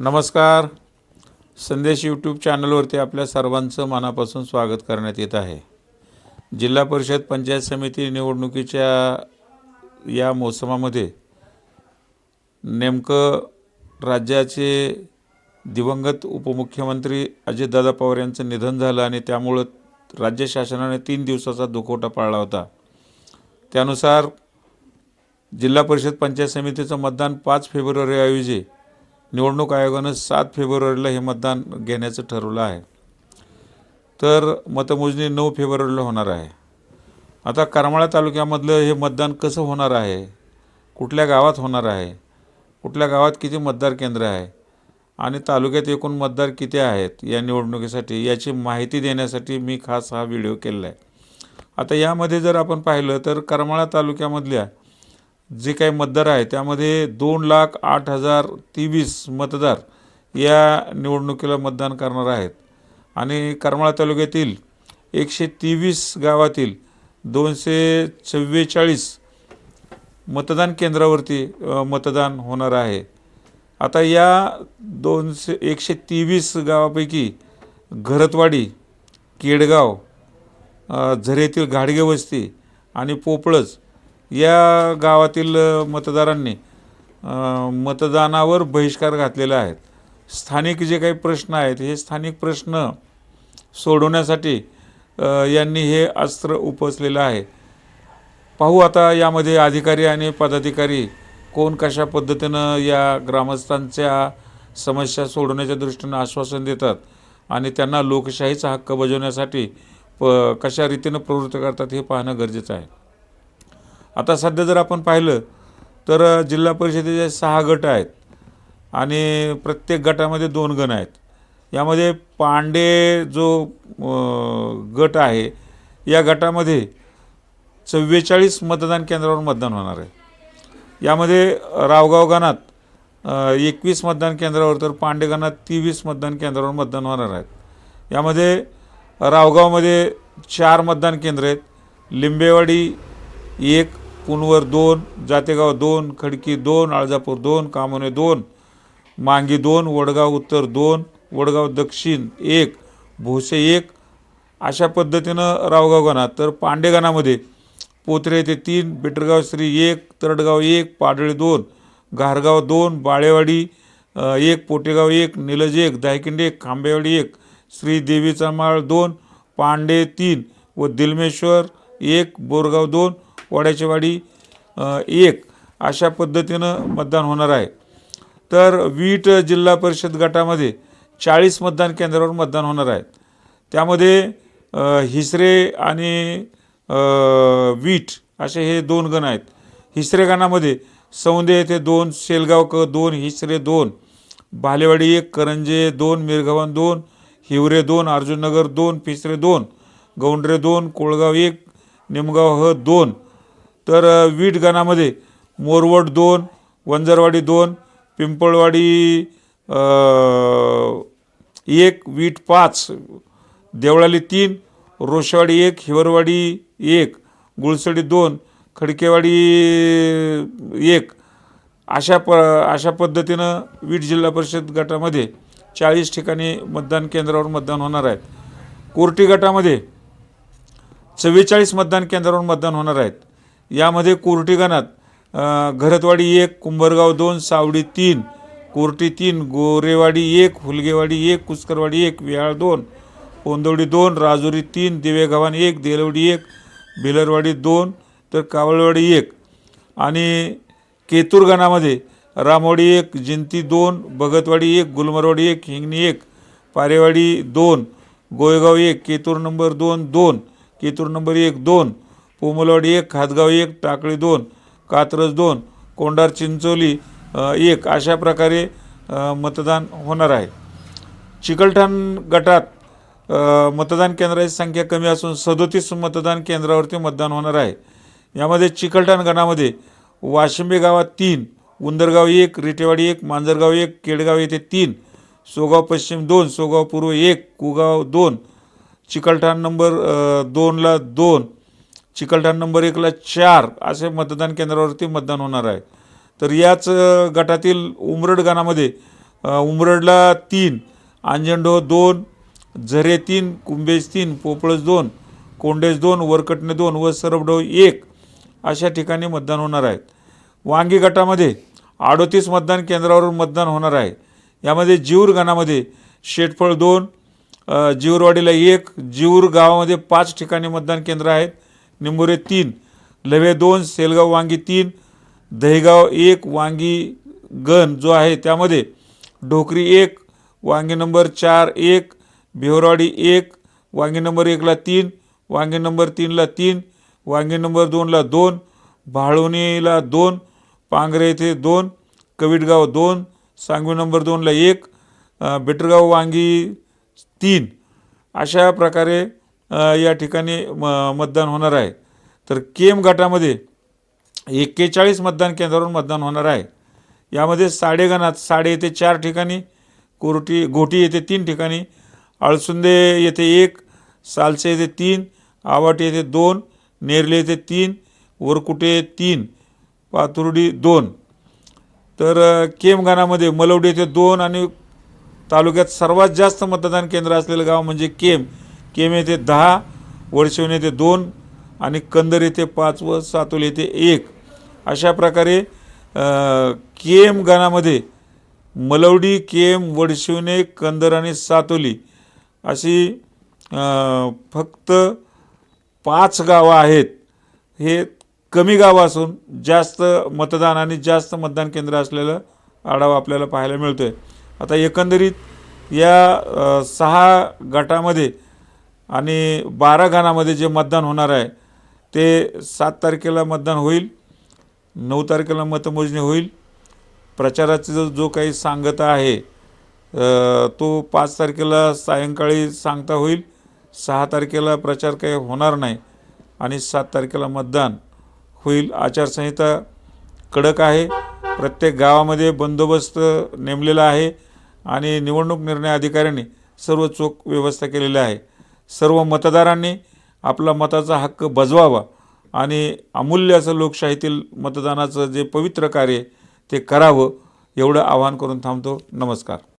नमस्कार. संदेश यूट्यूब चॅनलवरती आपल्या सर्वांचं मनापासून स्वागत करण्यात येत आहे. जिल्हा परिषद पंचायत समिती निवडणुकीच्या या मोसमामध्ये नेमकं राज्याचे दिवंगत उपमुख्यमंत्री अजितदादा पवार यांचं निधन झालं आणि त्यामुळं राज्य शासनाने तीन दिवसाचा दुखवटा पाळला होता. त्यानुसार जिल्हा परिषद पंचायत समितीचं मतदान पाच फेब्रुवारीऐवजी निवडणूक आयोगानं सात फेब्रुवारीला हे मतदान घेण्याचं ठरवलं आहे. तर मतमोजणी नऊ फेब्रुवारीला होणार आहे. आता करमाळा तालुक्यामधलं हे मतदान कसं होणार आहे? कुठल्या गावात होणार आहे? कुठल्या गावात किती मतदार केंद्र आहे? आणि तालुक्यात एकूण मतदार किती आहेत या निवडणुकीसाठी याची माहिती देण्यासाठी मी खास हा व्हिडिओ केलेला आहे. आता यामध्ये जर आपण पाहिलं तर करमाळा तालुक्यामधल्या जे काही मतदार आहे त्यामध्ये दोन लाख आठ हजार तेवीस मतदार या निवडणुकीला मतदान करणार आहेत. आणि करमाळा तालुक्यातील एकशे तेवीस गावातील दोनशे चव्वेचाळीस मतदान केंद्रावरती मतदान होणार आहे. आता या दोनशे एकशे तेवीस गावापैकी घरतवाडी केडगाव झरेतील घाडगे वस्ती आणि पोपळज या गावातील मतदारांनी मतदानावर बहिष्कार घातलेला आहे. स्थानिक जे काही प्रश्न आहेत हे स्थानिक प्रश्न सोडवण्यासाठी यांनी हे अस्त्र उपसलेलं आहे. पाहू आता यामध्ये अधिकारी आणि पदाधिकारी कोण कशा पद्धतीनं या ग्रामस्थांच्या समस्या सोडवण्याच्या दृष्टीनं आश्वासन देतात आणि त्यांना लोकशाहीचा हक्क बजावण्यासाठी प कशा रीतीनं प्रवृत्त करतात हे पाहणं गरजेचं आहे. आता सध्या जर आपण पाहिलं तर जिल्हा परिषदेचे सहा गट आहेत आणि प्रत्येक गटामध्ये दोन गण आहेत. यामध्ये पांडे जो गट आहे या गटामध्ये चव्वेचाळीस मतदान केंद्रावर मतदान होणार आहे. यामध्ये रावगाव गणात एकवीस मतदान केंद्रावर तर पांडे गणात तेवीस मतदान केंद्रावर मतदान होणार आहेत. यामध्ये रावगावमध्ये चार मतदान केंद्र आहेत. लिंबेवाडी एक पुनवर दोन जातेगाव दोन खडकी दोन आळजापूर दोन कामोने दोन मांगी दोन वडगाव उत्तर दोन वडगाव दक्षिण एक भोसे एक. अशा पद्धतीनं रावगाव गणा तर पांडेगणामध्ये पोत्रे येथे तीन बिटरगाव श्री एक तरडगाव एक पाडळी दोन घारगाव दोन बाळेवाडी एक पोटेगाव एक निलज एक दायकिंडे एक खांबेवाडी एक श्री देवीचा माळ दोन पांडे तीन व दिलमेश्वर एक बोरगाव दोन वाड्याचीवाडी एक अशा पद्धतीनं मतदान होणार आहे. तर वीट जिल्हा परिषद गटामध्ये चाळीस मतदान केंद्रावर मतदान होणार आहे. त्यामध्ये हिसरे आणि वीट असे हे दोन गण आहेत. हिसरे गणामध्ये सौंदे येथे दोन शेलगाव क दोन हिसरे दोन भालेवाडी एक करंजे दोन मिरगव्हाण दोन हिवरे दोन अर्जुननगर दोन पिसरे दोन गौंडरे दोन कोळगाव एक निमगाव ह दोन तर अ, वीट गणामध्ये मोरवड दोन वंजरवाडी दोन पिंपळवाडी एक वीट पाच देवळाली तीन रोषवाडी एक हिवरवाडी एक गुळसडी दोन खडकेवाडी एक अशा प अशा पद्धतीनं वीट जिल्हा परिषद गटामध्ये चाळीस ठिकाणी मतदान केंद्रावर मतदान होणार आहेत. कोर्टी गटामध्ये चव्वेचाळीस मतदान केंद्रावर मतदान होणार आहेत. यामध्ये कोर्टी गणात घरतवाडी एक कुंभरगाव दोन सावडी तीन कोर्टी तीन गोरेवाडी एक हुलगेवाडी एक कुस्करवाडी एक विहाळ दोन पोंदवडी दोन राजुरी तीन दिवेगावान एक देलवडी एक भिलरवाडी दोन तर कावळवाडी एक. आणि केतूर गणामध्ये रामवाडी एक जिंती दोन भगतवाडी एक गुलमरवाडी एक हिंगणी एक पारेवाडी दोन गोयगाव एक केतूर नंबर दोन दोन केतूर नंबर एक दोन पोमलवाडी एक खातगाव एक टाकळी दोन कात्रज दोन कोंडार चिंचोली एक अशा प्रकारे मतदान होणार आहे. चिकलठाण गटात मतदान केंद्राची संख्या कमी असून सदोतीस मतदान केंद्रावरती मतदान होणार आहे. यामध्ये चिकलठाण गणामध्ये वाशिंबे गावात तीन उंदरगाव एक रिटेवाडी एक मांजरगाव एक केडगाव येथे तीन सोगाव पश्चिम दोन सोगाव पूर्व एक कुगाव दोन चिकलठाण नंबर दोनला दोन चिकलठाण नंबर एकला चार असे मतदान केंद्रावरती मतदान होणार आहे. तर याच गटातील उमरड गणामध्ये उमरडला तीन आंजंडो दोन झरे तीन कुंभेज तीन पोपळज दोन कोंडेज दोन वरकटणे दोन व सरबडो एक अशा ठिकाणी मतदान होणार आहेत वांगी गटामध्ये अडोतीस मतदान केंद्रावरून मतदान होणार आहे. यामध्ये जीवर गणामध्ये शेटफळ दोन अ, जीवरवाडीला एक जीवर गावामध्ये पाच ठिकाणी मतदान केंद्र आहेत. निंबोरे तीन लवे दोन सेलगाव वांगी तीन दहेगाव एक वांगी गण जो आहे त्यामध्ये ढोकरी एक वांगी नंबर चार एक भिवराडी एक वांगी नंबर एकला तीन वांगी नंबर तीनला तीन वांगी नंबर दोनला दोन भाळवणीला दोन पांगरे येथे दोन कविटगाव दोन सांगवी नंबर दोनला एक बेटरगाव वांगी तीन. अशा प्रकारे या ठिकाणी म मतदान होणार आहे. तर केम गटामध्ये एक्केचाळीस मतदान केंद्रावरून मतदान होणार आहे. यामध्ये साडेगणात साडे येथे चार ठिकाणी कोरटी घोटी येथे तीन ठिकाणी अळसुंदे येथे एक सालसे येथे तीन आवाटी येथे दोन नेरले येथे तीन वरकुटे तीन पाथुर्डी दोन. तर अ, केमगाणामध्ये मलवडी येथे दोन आणि तालुक्यात सर्वात जास्त मतदान केंद्र असलेलं गाव म्हणजे केम केम येथे दहा वर्षवण येथे दोन आणि कंदर येथे पाच व सातोल येथे एक. अशा प्रकारे केम गणामध्ये मलवडी केम वडशिवणे कंदर आणि सातोली अशी फक्त पाच गावं आहेत. हे कमी गावं असून जास्त मतदान आणि जास्त मतदान केंद्र असलेलं आढावा आपल्याला पाहायला मिळतो आहे आता एकंदरीत या सहा गटामध्ये आणि बारा गाणामध्ये जे मतदान होणार आहे ते सात तारखेला मतदान होईल नऊ तारखेला मतमोजणी होईल. प्रचाराचा जो जो काही सांगता आहे तो पाच तारखेला सायंकाळी सांगता होईल सहा तारखेला प्रचार काही होणार नाही आणि सात तारखेला मतदान होईल. आचारसंहिता कडक आहे प्रत्येक गावामध्ये बंदोबस्त नेमलेला आहे आणि निवडणूक निर्णय अधिकाऱ्यांनी सर्व चोख व्यवस्था केलेली आहे. सर्व मतदारांनी आपला मताचा हक्क बजवावा आणि अमूल्य असं लोकशाहीतील मतदानाचं जे पवित्र कार्य ते करावं एवढं आवाहन करून थांबतो. नमस्कार.